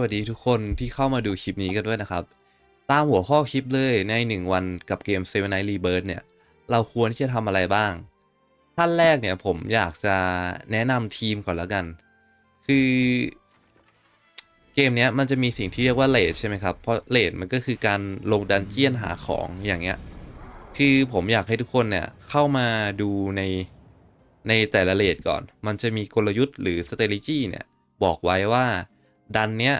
วัสดีทุกคนที่เข้ามาดูคลิปนี้กันด้วยนะครับ ตามหัวข้อคลิปเลยใน 1 วันกับเกม Seven Night Rebirth เนี่ย เราควรที่จะทำอะไรบ้าง ขั้นแรกเนี่ยผมอยากจะแนะนำทีมก่อนแล้วกัน คือเกมเนี้ยมันจะมีสิ่งที่เรียกว่าเลดใช่ไหมครับ เพราะเลดมันก็คือการลงดันเจียนหาของอย่างเงี้ย คือผมอยากให้ทุกคนเนี่ยเข้ามาดูในในแต่ละเลดก่อน มันจะมีกลยุทธ์หรือ strategy เนี่ยบอกไว้ว่า ดันเนี้ย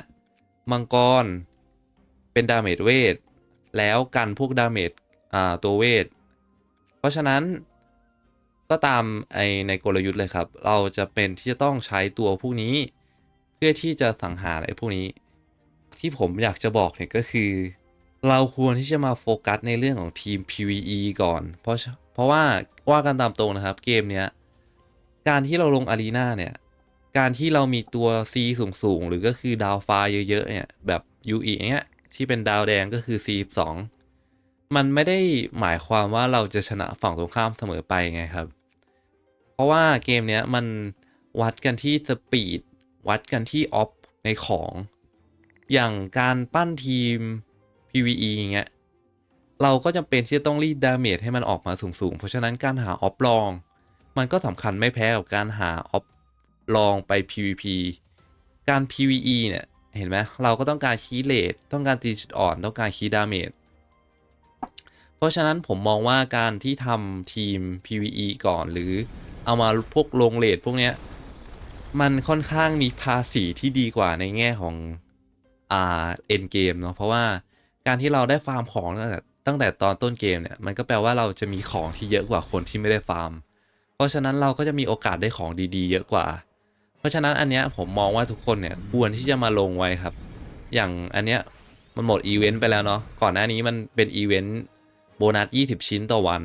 มังกรเป็นดาเมจเวทแล้วกันพวกดาเมจอ่าตัวเวท เพราะฉะนั้นก็ตามไอในกลยุทธ์เลยครับ เราจะเป็นที่จะต้องใช้ตัวพวกนี้ เพื่อที่จะสังหารไอพวกนี้ ที่ผมอยากจะบอกเนี่ยก็คือ เราควรที่จะมาโฟกัสในเรื่องของทีม PVE ก่อน เพราะเพราะว่าว่ากันตามตรงนะครับเกมเนี้ยการที่เราลงอารีนาเนี่ย การที่เรามีตัว C สูงสูงหรือก็คือดาวฟ้าเยอะ ๆ เนี่ย แบบ UE เนี้ย ที่เป็นดาวแดงก็คือ C12 มันไม่ได้หมายความว่าเราจะชนะฝั่งตรงข้ามเสมอไปไงครับ เพราะว่าเกมเนี้ยมันวัดกันที่สปีด วัดกันที่ออฟในของ อย่างการปั้นทีม PVE อย่างเงี้ย เราก็จำเป็นที่จะต้องรีดดาเมจให้มันออกมาสูงๆ เพราะฉะนั้นการหาออฟลอง มันก็สำคัญไม่แพ้กับการหาออฟ ลองไป PVP การ PVE เนี่ยเห็นไหมเราก็ต้องการคีเลทต้องการตีจุดอ่อนต้องการคีดาเมจเพราะฉะนั้นผมมองว่าการที่ทำทีม PVE ก่อนหรือเอามาพวกลงเลทพวกเนี้ยมันค่อนข้างมีภาษีที่ดีกว่าในแง่ของอ่าเอ็นเกมเนาะเพราะว่าการที่เราได้ฟาร์มของตั้งแต่ตั้งแต่ตอนต้นเกมเนี่ยมันก็แปลว่าเราจะมีของที่เยอะกว่าคนที่ไม่ได้ฟาร์ม เพราะฉะนั้นเราก็จะมีโอกาสได้ของดีๆ เยอะกว่า ราะฉะนั้นอันเนี้ยผมมองว่าทุกคนเนี่ยควรที่จะมาลงไว้ครับ อย่างอันเนี้ยมันหมดอีเวนต์ไปแล้วเนาะก่อนหน้านี้มันเป็นอีเวนต์โบนัส 20 ชิ้นต่อวัน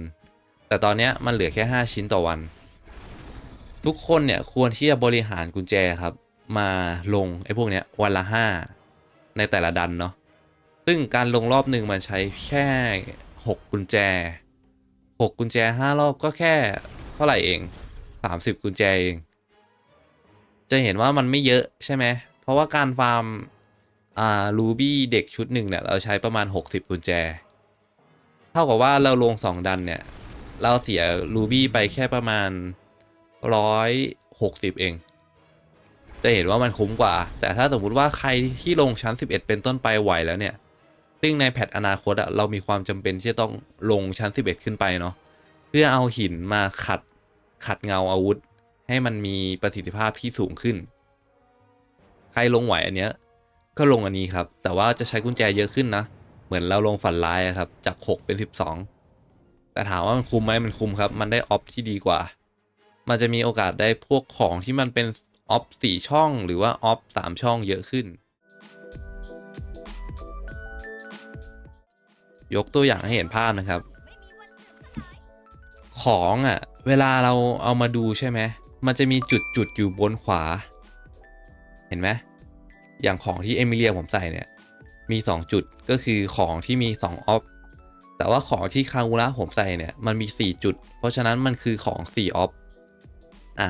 แต่ตอนเนี้ยมันเหลือแค่ 5 ชิ้นต่อวัน ทุกคนเนี่ยควรที่จะบริหารกุญแจครับ มาลงไอ้พวกเนี้ยวันละ 5 ในแต่ละดันเนาะซึ่งการลงรอบหนึ่งมันใช้แค่ 6 กุญแจ 6 กุญแจ 5 รอบก็แค่เท่าไหร่เอง 30 กุญแจเอง จะเห็นว่ามันไม่เยอะใช่ไหม เพราะว่าการฟาร์มอ่ารูบี้เด็กชุดหนึ่งเนี่ย เราใช้ประมาณ 60 กุญแจ เท่ากับว่าเราลง 2 ดันเนี่ย เราเสียรูบี้ไปแค่ประมาณ 160 เอง จะเห็นว่ามันคุ้มกว่า แต่ถ้าสมมุติว่าใครที่ลงชั้น 11 เป็นต้นไปไหวแล้วเนี่ย ซึ่งในแพทอนาคตอะเรามีความจำเป็นที่จะต้องลงชั้น 11 ขึ้นไปเนาะ เพื่อเอาหินมาขัดขัดเงาอาวุธ ให้มันมีประสิทธิภาพที่สูงขึ้น ใครลงไหวอันเนี้ย ก็ลงอันนี้ครับ แต่ว่าจะใช้กุญแจเยอะขึ้นนะ เหมือนเราลงฝันร้ายครับ จาก 6 เป็น 12 แต่ถามว่ามันคุ้มไหมมันคุ้มครับ มันได้ออฟที่ดีกว่า มันจะมีโอกาสได้พวกของที่มันเป็นออฟสี่ช่องหรือว่าออฟสามช่องเยอะขึ้น ยกตัวอย่างให้เห็นภาพนะครับ ของอะ เวลาเราเอามาดูใช่ไหม มันจะมีจุดจุดอยู่บนขวา เห็นไหมอย่างของที่เอมิเลียผมใส่เนี่ย มี 2 จุดก็คือของที่มี 2 ออฟ แต่ว่าของที่คางูระผมใส่เนี่ย มันมี 4 จุด เพราะฉะนั้นมันคือของ 4 ออฟ อะ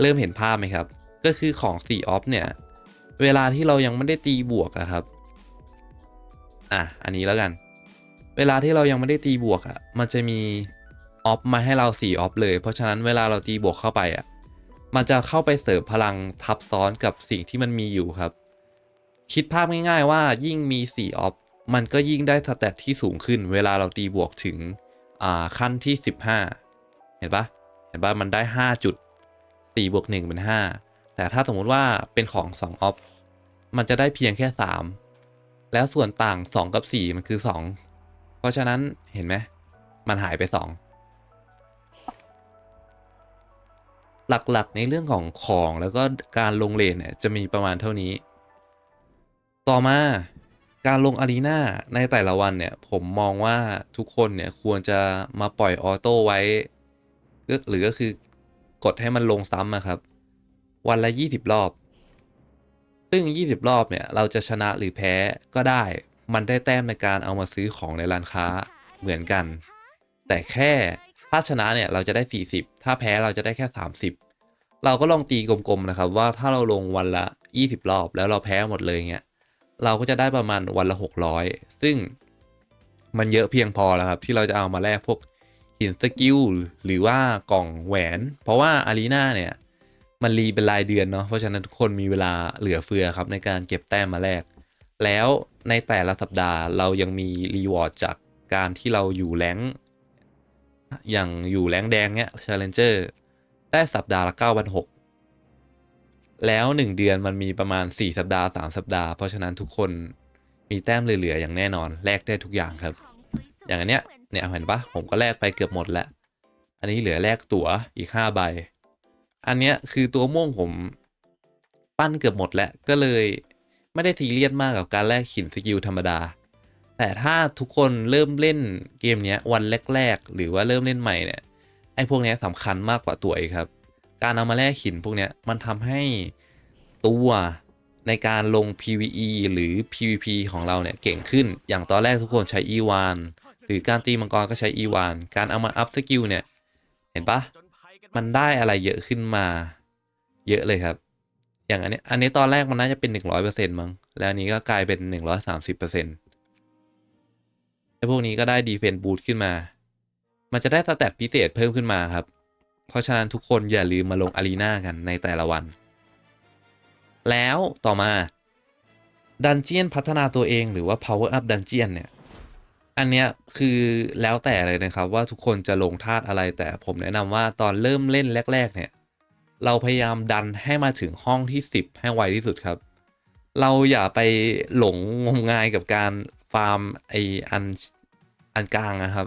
เริ่มเห็นภาพไหมครับ ก็คือของ 4 ออฟ เนี่ย เวลาที่เรายังไม่ได้ตีบวกอะครับ อะ อันนี้แล้วกัน เวลาที่เรายังไม่ได้ตีบวกอะมันจะมีออฟมาให้เรา 4 ออฟ เลย เพราะฉะนั้นเวลาเราตีบวกเข้าไปอะ มันจะเข้าไปเสริมพลังทับซ้อนกับสิ่งที่มันมีอยู่ครับ คิดภาพง่ายๆว่ายิ่งมี 4 ออฟ มันก็ยิ่งได้สเตตที่สูงขึ้น เวลาเราตีบวกถึงอ่าขั้นที่ 15 เห็นปะเห็นปะมันได้ 5 จุด 4 บวก 1 เป็น 5 แต่ถ้าสมมุติว่าเป็นของ 2 ออฟ มันจะได้เพียงแค่ 3 แล้วส่วนต่าง 2 กับ 4 มันคือ 2 เพราะฉะนั้นเห็นไหม มันหายไป 2 หลักๆ ในเรื่องของของแล้วก็การลงเลนเนี่ยจะมีประมาณเท่านี้ ต่อมาการลงอารีนาในแต่ละวันเนี่ยผมมองว่าทุกคนเนี่ยควรจะมาปล่อยออโต้ไว้ หรือก็คือกดให้มันลงซ้ำอะครับ วันละ 20 รอบ ซึ่ง 20 รอบเนี่ยเราจะชนะหรือแพ้ก็ได้ มันได้แต้มในการเอามาซื้อของในร้านค้าเหมือนกัน แต่แค่ ถ้าชนะเนี่ยเราจะได้ 40 ถ้าแพ้เราจะได้แค่ 30 เราก็ลองตีกลมๆนะครับ ว่าถ้าเราลงวันละ 20 รอบแล้วเราแพ้หมดเลยเงี้ยเราก็จะได้ประมาณวันละ 600 ซึ่งมันเยอะเพียงพอแล้วครับที่เราจะเอามาแลกพวกหินสกิลหรือว่ากล่องแหวน เพราะว่าอารีนาเนี่ยมันรีเป็นรายเดือนเนาะเพราะฉะนั้นทุกคนมีเวลาเหลือเฟือครับในการเก็บแต้มมาแลกแล้วในแต่ละสัปดาห์เรายังมีรีวอร์ดจากการที่เราอยู่แรง อย่างอยู่แรงแดงเนี้ย Challenger ได้สัปดาห์ละ9 6 0 0แล้ว 1 เดือนมันมีประมาณ 4 สัปดาห์ 3 สัปดาห์ เพราะฉะนั้นทุกคนมีแต้มเหลือๆอย่างแน่นอน แลกได้ทุกอย่างครับ อย่างอันเนี้ยเนี่ยเห็นปะผมก็แลกไปเกือบหมดแล้ว อันนี้เหลือแลกตั๋วอีก 5 ใบ อันเนี้ยคือตัวม่วงผมปั้นเกือบหมดแล้วก็เลยไม่ได้ทีเรียสมากกับการแลกหินสกิลธรรมดา แต่ถ้าทุกคนเริ่มเล่นเกมนี้วันแรก ๆ หรือว่าเริ่มเล่นใหม่เนี่ยไอ้พวกนี้สำคัญมากกว่าตัวอีกครับ การเอามาแลกหินพวกนี้มันทำให้ตัวในการลง PVE หรือ PVP ของเราเนี่ยเก่งขึ้น อย่างตอนแรกทุกคนใช้ E1 หรือการตีมังกรก็ใช้ E1 การเอามาอัพสกิลเนี่ย เห็นปะมันได้อะไรเยอะขึ้นมา เยอะเลยครับ อย่างอันนี้ อันนี้ตอนแรกมันน่าจะเป็น 100%มั้ง แล้วนนี้ก็กลายเป็น 130% ไอ้พวกนี้ก็ได้ดีเฟนบูทขึ้นมา มันจะได้สแตทพิเศษเพิ่มขึ้นมาครับ เพราะฉะนั้นทุกคนอย่าลืมมาลงอารีนากันในแต่ละวัน แล้วต่อมาดันเจียนพัฒนาตัวเองหรือว่า power up dungeon เนี่ย อันเนี้ยคือแล้วแต่เลยนะครับว่าทุกคนจะลงธาตุอะไรแต่ผมแนะนำว่าตอนเริ่มเล่นแรก ๆ เนี่ย เราพยายามดันให้มาถึงห้องที่ 10 ให้ไวที่สุดครับ เราอย่าไปหลงงมงายกับการ ฟาร์มไออันอันกลางนะครับ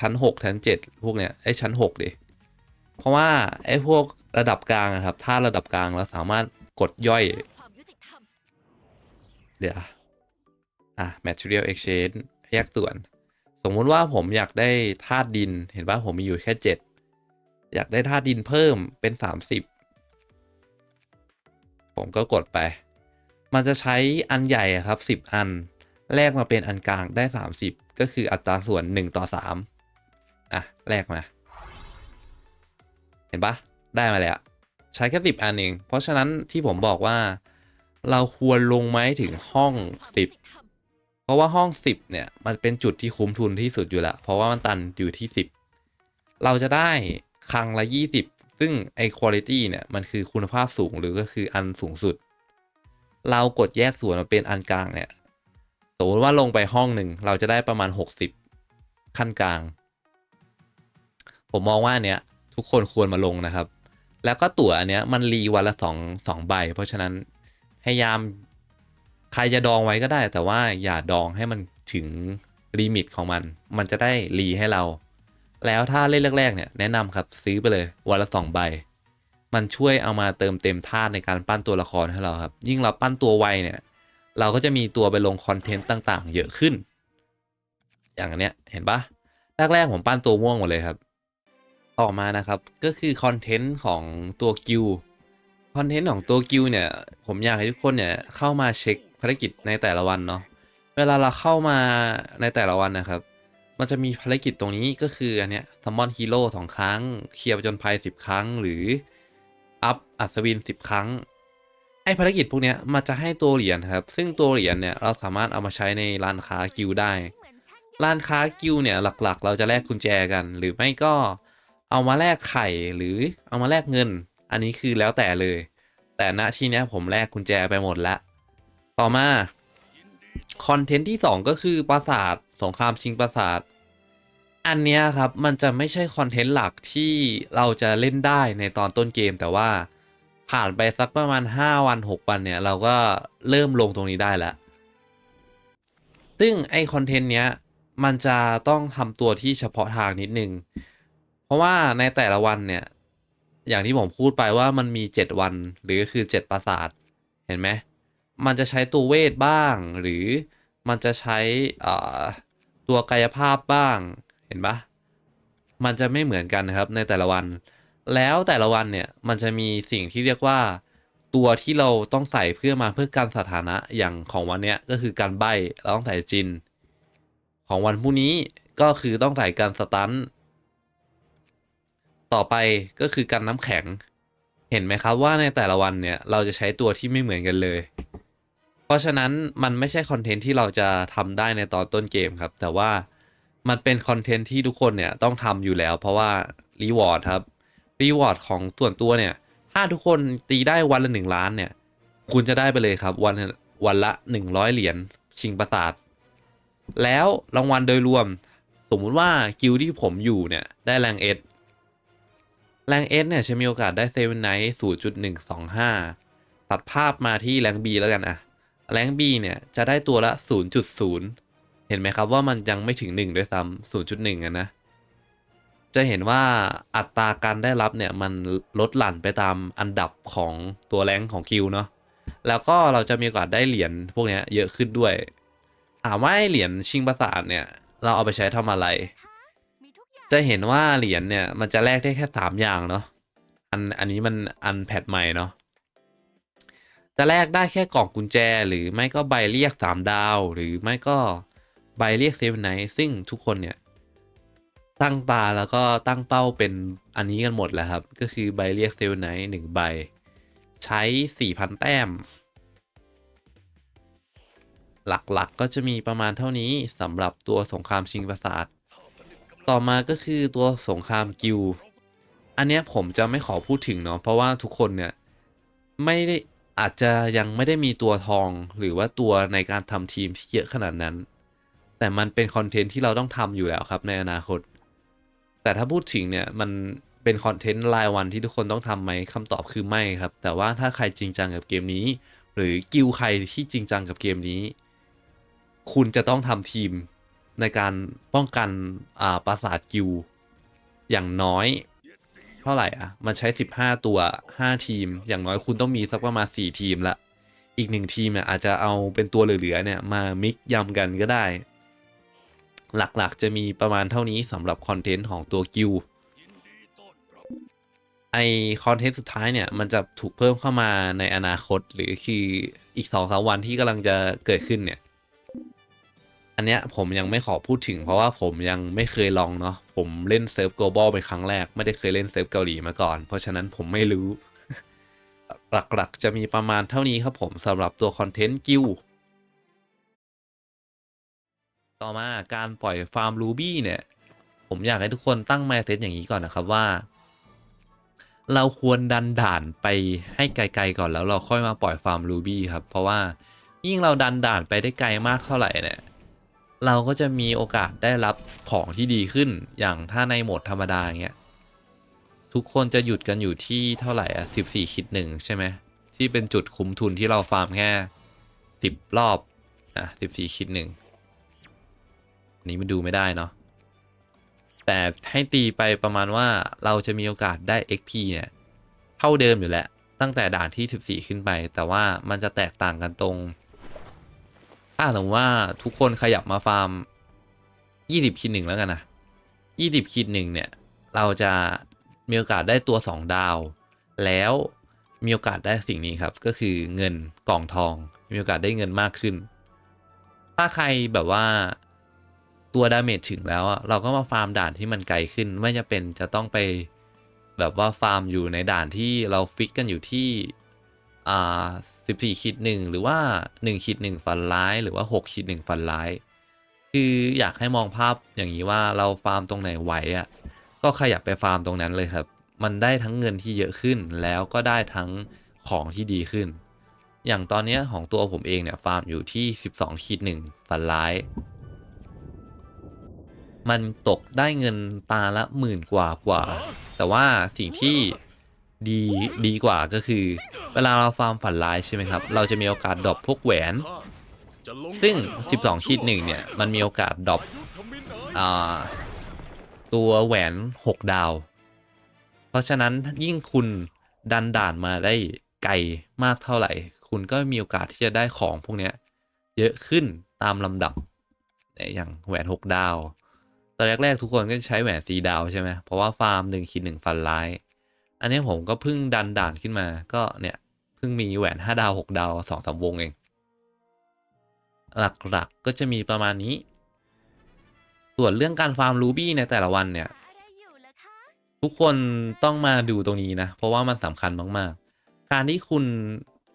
ชั้น 6 ชั้น 7 พวกเนี้ยไอชั้น 6 ดิ เพราะว่าไอพวกระดับกลางอะครับ ถ้าระดับกลางเราสามารถกดย่อย เดี๋ยว อะ material exchange แยกส่วน สมมุติว่าผมอยากได้ธาตุดินเห็นป่ะผมมีอยู่แค่ 7 อยากได้ธาตุดินเพิ่มเป็น 30 ผมก็กดไป มันจะใช้อันใหญ่ครับ 10 อัน แลกมาเป็นอันกลางได้ 30 ก็คืออัตราส่วน 1 ต่อ 3 อะ แลกมา เห็นปะได้มาแล้ว ใช้แค่ 10 อันเอง เพราะฉะนั้นที่ผมบอกว่า เราควรลงไหมถึงห้องความยุติธรรม10 เพราะว่าห้อง 10 เนี่ย มันเป็นจุดที่คุ้มทุนที่สุดอยู่แล้วเพราะว่ามันตันอยู่ที่ 10 เราจะได้ครั้งละ 20 ซึ่งไอ้ quality เนี่ยมันคือคุณภาพสูงหรือก็คืออันสูงสุด เรากดแยกส่วนมาเป็นอันกลางเนี่ย มมติว่าลงไปห้องหนึ่งเราจะได้ประมาณ 60 ขั้นกลาง ผมมองว่าเนี้ยทุกคนควรมาลงนะครับ แล้วก็ตั๋วอันเนี้ยมันรีวันละสองสองใบ เพราะฉะนั้นพยายามใครจะดองไว้ก็ได้ แต่ว่าอย่าดองให้มันถึงลิมิตของมัน มันจะได้รีให้เรา แล้วถ้าเล่นแรกๆเนี่ยแนะนำครับซื้อไปเลยวันละสองใบ มันช่วยเอามาเติมเต็มธาตุในการปั้นตัวละครให้เราครับ ยิ่งเราปั้นตัวไวเนี่ย เราก็จะมีตัวไปลงคอนเทนต์ต่างๆ เยอะขึ้น อย่างอันเนี้ยเห็นปะแรกๆผมปั้นตัวม่วงหมดเลยครับ ต่อมานะครับก็คือคอนเทนต์ของตัวกิลคอนเทนต์ของตัวกิลเนี่ย ผมอยากให้ทุกคนเนี่ยเข้ามาเช็คภารกิจในแต่ละวันเนาะเวลาเราเข้ามาในแต่ละวันนะครับ มันจะมีภารกิจตรงนี้ก็คืออันเนี้ยซัมมอนฮีโร่สองครั้ง เคลียร์จนภัยสิบครั้งหรือ อัพอัศวินสิบครั้ง ไอภารกิจพวกเนี้ยมันจะให้ตัวเหรียญครับ ซึ่งตัวเหรียญเนี่ยเราสามารถเอามาใช้ในร้านค้ากิลได้ ร้านค้ากิลเนี่ยหลักๆ เราจะแลกกุญแจกัน หรือไม่ก็เอามาแลกไข่หรือเอามาแลกเงิน อันนี้คือแล้วแต่เลย แต่ณที่เนี้ยผมแลกกุญแจไปหมดแล้วต่อมาคอนเทนต์ที่ 2 ก็คือปราสาทสงครามชิงปราสาท อันเนี้ยครับมันจะไม่ใช่คอนเทนต์หลักที่เราจะเล่นได้ในตอนต้นเกมแต่ว่า ผ่านไปสักประมาณ 5 วัน 6 วันเนี่ย เราก็เริ่มลงตรงนี้ได้แล้ว ซึ่งไอคอนเทนต์เนี้ย มันจะต้องทำตัวที่เฉพาะทางนิดนึง เพราะว่าในแต่ละวันเนี่ย อย่างที่ผมพูดไปว่ามันมี 7 วัน หรือคือ 7 ปราสาท เห็นไหม มันจะใช้ตัวเวทบ้าง หรือมันจะใช้ตัวกายภาพบ้าง เห็นปะมันจะไม่เหมือนกันนะครับในแต่ละวัน แล้วแต่ละวันเนี่ยมันจะมีสิ่งที่เรียกว่า ตัวที่เราต้องใส่เพื่อมาเพื่อการสถานะอย่างของวันเนี้ยก็คือการใบเราต้องใส่จิน ของวันพรุ่งนี้ก็คือต้องใส่การสตันต่อไปก็คือการน้ำแข็ง เห็นไหมครับว่าในแต่ละวันเนี่ยเราจะใช้ตัวที่ไม่เหมือนกันเลย เพราะฉะนั้นมันไม่ใช่คอนเทนต์ที่เราจะทำได้ในตอนต้นเกมครับ แต่ว่ามันเป็นคอนเทนต์ที่ทุกคนเนี่ยต้องทำอยู่แล้ว เพราะว่ารีวอร์ดครับ รีวอร์ดของส่วนตัวเนี่ย ถ้าทุกคนตีได้วันละหนึ่งล้านเนี่ย คุณจะได้ไปเลยครับวันวันละ 100 เหรียญชิงประสาท แล้วรางวัลโดยรวม สมมุติว่ากิลด์ที่ผมอยู่เนี่ย ได้แรงเอสแรงเอสเนี่ยจะมีโอกาสได้เซเว่นไนท์ศูนย์จุดหนึ่งสองห้าตัดภาพมาที่แรงบีแล้วกันอะแรงบีเนี่ยจะได้ตัวละ 0.0 เห็นไหมครับว่ามันยังไม่ถึง 1 ด้วยซ้ำ0.1อะนะ จะเห็นว่าอัตราการได้รับเนี่ยมันลดหลั่นไปตามอันดับของตัวแรงของคิวเนาะแล้วก็เราจะมีโอกาสได้เหรียญพวกนี้เยอะขึ้นด้วยถามว่าเหรียญชิงประสาทเนี่ยเราเอาไปใช้ทำอะไร จะเห็นว่าเหรียญเนี่ยมันจะแลกได้แค่สามอย่างเนาะอันอันนี้มันอันแพทใหม่เนาะจะแลกได้แค่กล่องกุญแจหรือไม่ก็ใบเรียกสามดาว หรือไม่ก็ใบเรียกเซฟไนท์ซึ่งทุกคนเนี่ย ตั้งตาแล้วก็ตั้งเป้าเป็นอันนี้กันหมดแล้วครับ ก็คือใบเรียกเซลไนท์หนึ่งใบ ใช้ 4,000 แต้ม หลักๆกก็จะมีประมาณเท่านี้สำหรับตัวสงครามชิงประสาท ต่อมาก็คือตัวสงครามกิลอันเนี้ยผมจะไม่ขอพูดถึงเนาะเพราะว่าทุกคนเนี่ยไม่ได้อาจจะยังไม่ได้มีตัวทองหรือว่าตัวในการทำทีมที่เยอะขนาดนั้น แต่มันเป็นคอนเทนต์ที่เราต้องทำอยู่แล้วครับในอนาคต แต่ถ้าพูดถึงเนี่ยมันเป็นคอนเทนต์รายวันที่ทุกคนต้องทำไหมคำตอบคือไม่ครับ แต่ว่าถ้าใครจริงจังกับเกมนี้ หรือกิลใครที่จริงจังกับเกมนี้ คุณจะต้องทำทีมในการป้องกันอ่าปราสาทกิลอย่างน้อย เท่าไหร่อะ มันใช้ 15 ตัว 5 ทีม อย่างน้อยคุณต้องมีสักประมาณ4ทีมละ อีกหนึ่งทีมเนี่ยอาจจะเอาเป็นตัวเหลือๆเนี่ยมามิกยำกันก็ได้ หลักๆ จะมีประมาณเท่านี้สำหรับคอนเทนต์ของตัวกิลไอคอนเทนต์สุดท้ายเนี่ย มันจะถูกเพิ่มเข้ามาในอนาคตหรือคืออีก2อสวันที่กำลังจะเกิดขึ้นเนี่ย อันเนี้ยผมยังไม่ขอพูดถึงเพราะว่าผมยังไม่เคยลองเนาะผมเล่นเซิร์ฟ global เป็นครั้งแรก ไม่ได้เคยเล่นเซิร์ฟเกาหลีมาก่อน เพราะฉะนั้นผมไม่รู้ หลักๆ จะมีประมาณเท่านี้ครับผมสำหรับตัวคอนเทนต์กิล ต่อมาการปล่อยฟาร์มรูบี้เนี่ย ผมอยากให้ทุกคนตั้ง mindset อย่างนี้ก่อนนะครับว่า เราควรดันด่านไปให้ไกลๆก่อนแล้วเราค่อยมาปล่อยฟาร์มรูบี้ครับ เพราะว่ายิ่งเราดันด่านไปได้ไกลมากเท่าไหร่เนี่ยเราก็จะมีโอกาสได้รับของที่ดีขึ้น อย่างถ้าในโหมดธรรมดาเงี้ย ทุกคนจะหยุดกันอยู่ที่เท่าไหร่อะสิบสี่คิดหนึ่งใช่ไหม ที่เป็นจุดคุ้มทุนที่เราฟาร์มแค่สิบรอบ อะสิบสี่คิดหนึ่ง นี้มันดูไม่ได้เนาะแต่ให้ตีไปประมาณว่าเราจะมีโอกาสได้ XP เนี่ย เท่าเดิมอยู่แล้ว ตั้งแต่ด่านที่ 14 ขึ้นไป แต่ว่ามันจะแตกต่างกันตรง ถ้าสมมติว่าทุกคนขยับมาฟาร์ม 20คิดหนึ่งแล้วกันนะ20คิดหนึ่งเนี่ย เราจะมีโอกาสได้ตัว 2 ดาว แล้วมีโอกาสได้สิ่งนี้ครับ ก็คือเงินกล่องทอง มีโอกาสได้เงินมากขึ้น ถ้าใครแบบว่า ตัวดาเมจถึงแล้วอะเราก็มาฟาร์มด่านที่มันไกลขึ้น ไม่จะเป็นจะต้องไปแบบว่าฟาร์มอยู่ในด่านที่เราฟิกกันอยู่ที่อ่าสิบสี่ขีดหนึ่งหรือว่าหนึ่งขีดหนึ่งฟันร้ายหรือว่าหกขีดหนึ่งฟันร้าย คืออยากให้มองภาพอย่างนี้ว่าเราฟาร์มตรงไหนไหวอะ่ะก็ขยับไปฟาร์มตรงนั้นเลยครับ มันได้ทั้งเงินที่เยอะขึ้นแล้วก็ได้ทั้งของที่ดีขึ้น อย่างตอนเนี้ยของตัวผมเองเนี่ยฟาร์มอยู่ที่ 12ขีดหนึ่งฟันร้าย มันตกได้เงินตาละหมื่นกว่ากว่า แต่ว่าสิ่งที่ดีดีกว่าก็คือ เวลาเราฟาร์มฝันร้ายใช่ไหมครับ เราจะมีโอกาสดรอปพวกแหวน ซึ่ง 12ขีดหนึ่งเนี่ย มันมีโอกาสดรอปตัวแหวน 6 ดาว เพราะฉะนั้นยิ่งคุณดันด่านมาได้ไกลมากเท่าไหร่ คุณก็มีโอกาสที่จะได้ของพวกนี้เยอะขึ้นตามลำดับ อย่างแหวน 6 ดาว อนแรกๆทุกคนก็ใช้แหวนสีดาวใช่ไหมเพราะว่าฟาร์มหนึ่งขีดหนึ่งฟันร้าย อันนี้ผมก็เพิ่งดันด่านขึ้นมาก็เนี่ยเพิ่งมีแหวน 5 ดาว 6 ดาวสอสวงเอง หลักๆก็จะมีประมาณนี้ ส่วนเรื่องการฟาร์มรูบี้ในแต่ละวันเนี่ย ทุกคนต้องมาดูตรงนี้นะ เพราะว่ามันสำคัญมากๆ การที่คุณ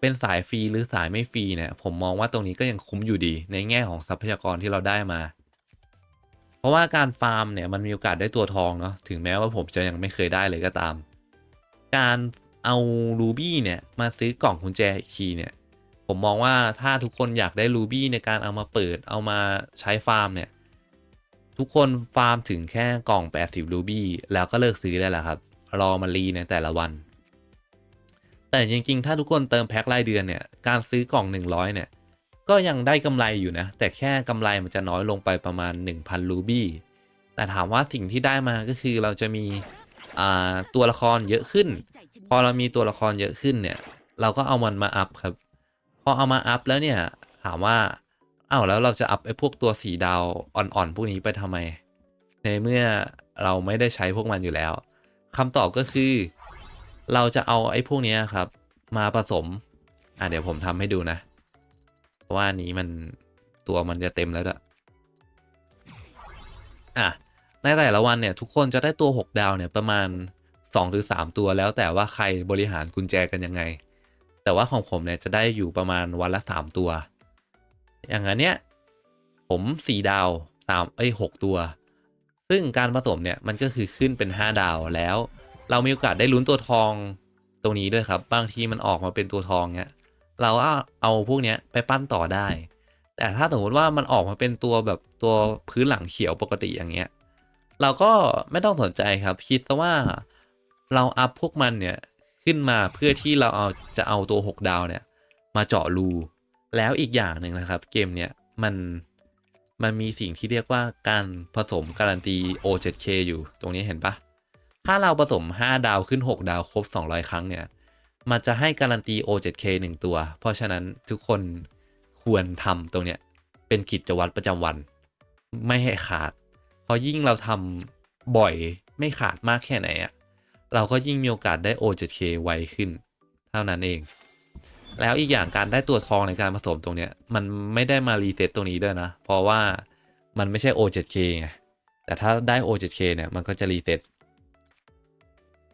เป็นสายฟรีหรือสายไม่ฟรีเนี่ยผมมองว่าตรงนี้ก็ยังคุ้มอยู่ดีในแง่ของทรัพยากรที่เราได้มา เพราะว่าการฟาร์มเนี่ยมันมีโอกาสได้ตัวทองเนาะถึงแม้ว่าผมจะยังไม่เคยได้เลยก็ตาม การเอารูบี้เนี่ยมาซื้อกล่องกุญแจอีกทีเนี่ยผมมองว่าถ้าทุกคนอยากได้รูบี้ในการเอามาเปิดเอามาใช้ฟาร์มเนี่ยทุกคนฟาร์มถึงแค่กล่อง 80รูบี้แล้วก็เลิกซื้อได้แล้วครับ รอมารีในแต่ละวัน แต่จริงๆ ถ้าทุกคนเติมแพ็ครายเดือนเนี่ยการซื้อกล่อง 100เนี่ย ก็ยังได้กำไรอยู่นะ แต่แค่กำไรมันจะน้อยลงไปประมาณ 1,000 รูบี้ แต่ถามว่าสิ่งที่ได้มาก็คือเราจะมีตัวละครเยอะขึ้น พอเรามีตัวละครเยอะขึ้นเนี่ย เราก็เอามันมาอัพครับ พอเอามาอัพแล้วเนี่ยถามว่าอ้าวแล้วเราจะอัพไอ้พวกตัวสีดาวอ่อนๆพวกนี้ไปทำไม ในเมื่อเราไม่ได้ใช้พวกมันอยู่แล้วคำตอบก็คือ เราจะเอาไอ้พวกนี้ครับ มาผสม อะเดี๋ยวผมทำให้ดูนะ เพราะว่านี้มันตัวมันจะเต็มแล้วด้วอะในแต่ละวันเนี่ยทุกคนจะได้ตัว 6 ดาวเนี่ยประมาณ 2 หรือ 3 ตัวแล้วแต่ว่าใครบริหารกุญแจกันยังไง แต่ว่าของผมเนี่ยจะได้อยู่ประมาณวันละ 3 ตัว อย่างนั้นเนี้ยผม 4 ดาว3เอ้ย6ตัว ซึ่งการผสมเนี่ยมันก็คือขึ้นเป็น 5 ดาวแล้ว เรามีโอกาสได้ลุ้นตัวทองตรงนี้ด้วยครับ บางทีมันออกมาเป็นตัวทองเนี้ย เราก็เอาพวกเนี้ยไปปั้นต่อได้ แต่ถ้าสมมติว่ามันออกมาเป็นตัวแบบตัวพื้นหลังเขียวปกติอย่างเงี้ย เราก็ไม่ต้องสนใจครับ คิดซะว่าเราอัพพวกมันเนี่ยขึ้นมาเพื่อที่เราเอาจะเอาตัว 6 ดาวเนี่ย มาเจาะรูแล้วอีกอย่างหนึ่งนะครับ เกมเนี่ยมันมันมีสิ่งที่เรียกว่าการผสมการันตี O7K อยู่ตรงนี้เห็นปะถ้าเราผสม 5 ดาวขึ้น 6 ดาวครบ 200 ครั้งเนี่ย มันจะให้การันตี O7K 1 ตัว เพราะฉะนั้นทุกคนควรทำตรงเนี้ยเป็นกิจวัตรประจำวัน ไม่ให้ขาด เพราะยิ่งเราทำบ่อยไม่ขาดมากแค่ไหนอะเราก็ยิ่งมีโอกาสได้ O7K ไวขึ้น เท่านั้นเอง แล้วอีกอย่างการได้ตัวทองในการผสมตรงเนี้ยมันไม่ได้มารีเซ็ตตรงนี้ด้วยนะ เพราะว่ามันไม่ใช่ O7K ไงแต่ถ้าได้ O7K เนี่ยมันก็จะรีเซ็ต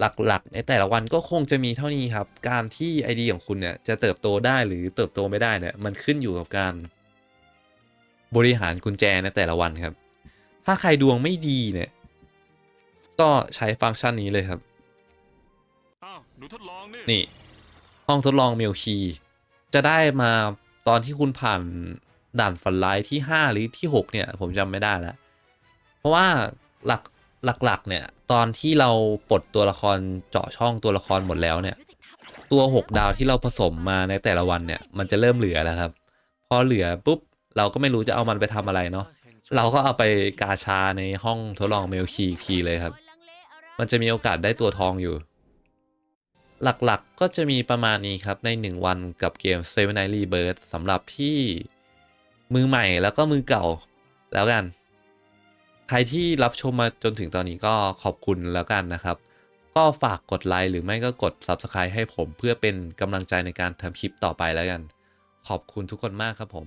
หลักๆ ในแต่ละวันก็คงจะมีเท่านี้ครับ การที่ ID ของคุณเนี่ยจะเติบโตได้หรือเติบโตไม่ได้เนี่ยมันขึ้นอยู่กับการ บริหารกุญแจในแต่ละวันครับ ถ้าใครดวงไม่ดีเนี่ย ก็ใช้ฟังก์ชันนี้เลยครับอ้าวหนูทดลองนี่นี่ ห้องทดลองเมลคีจะได้มาตอนที่คุณผ่านด่านฝันร้ายที่ 5 หรือที่ 6 เนี่ย ผมจำไม่ได้แล้ว เพราะว่าหลัก หลักๆ เนี่ย ตอนที่เราปลดตัวละครเจาะช่องตัวละครหมดแล้วเนี่ย ตัว 6 ดาวที่เราผสมมาในแต่ละวันเนี่ย มันจะเริ่มเหลือแล้วครับ พอเหลือปุ๊บ เราก็ไม่รู้จะเอามันไปทำอะไรเนาะเราก็เอาไปกาชาในห้องทดลองเมลคีอีกทีเลยครับ มันจะมีโอกาสได้ตัวทองอยู่ หลักๆก็จะมีประมาณนี้ครับใน 1 วันกับเกม Seven Night Rebirth สำหรับที่มือใหม่แล้วก็มือเก่าแล้วกัน ใครที่รับชมมาจนถึงตอนนี้ก็ขอบคุณแล้วกันนะครับ ก็ฝากกดไลค์หรือไม่ก็กด Subscribe ให้ผมเพื่อเป็นกำลังใจในการทำคลิปต่อไปแล้วกัน ขอบคุณทุกคนมากครับผม